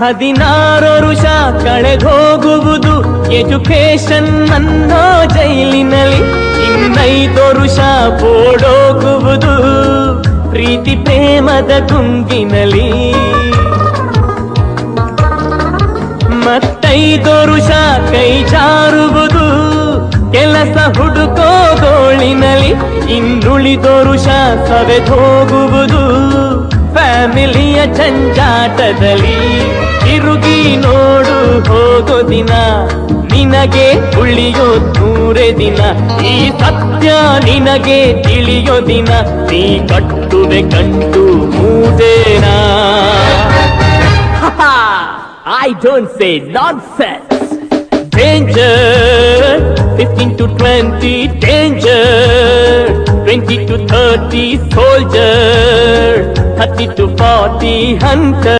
ಹದಿನಾರು ವರುಷ ಕಳೆದೋಗುವುದು ಎಜುಕೇಶನ್ ಅನ್ನೋ ಜೈಲಿನಲ್ಲಿ ಇನ್ನೈದು ವರುಷ ಓಡೋಗುವುದು ಪ್ರೀತಿ ಪ್ರೇಮದ ಗುಂಪಿನಲ್ಲಿ. ಮತ್ತೈದು ವರುಷ ಕೈ ಜಾರುವುದು ಕೆಲಸ ಹುಡುಕೋ ಗೋಳಿನಲ್ಲಿ ಇನ್ನುಳಿದೋರುಷ ಸವೆದೋಗುವುದು ಜಂಜಾಟದಲ್ಲಿ ತಿರುಗಿ ನೋಡು ಹೋಗೋ ದಿನ ನಿನಗೆ ಉಳಿಯೋ ನೂರೇ ದಿನ ಈ ಸತ್ಯ ನಿನಗೆ ತಿಳಿಯೋ ದಿನ ನೀ ಕಟ್ಟುವೆ ಕಂಡು ಮೂದೇನಾ I don't say nonsense. Danger, 15 to 20, danger. 20 to 30, soldier. Thirty to forty hundred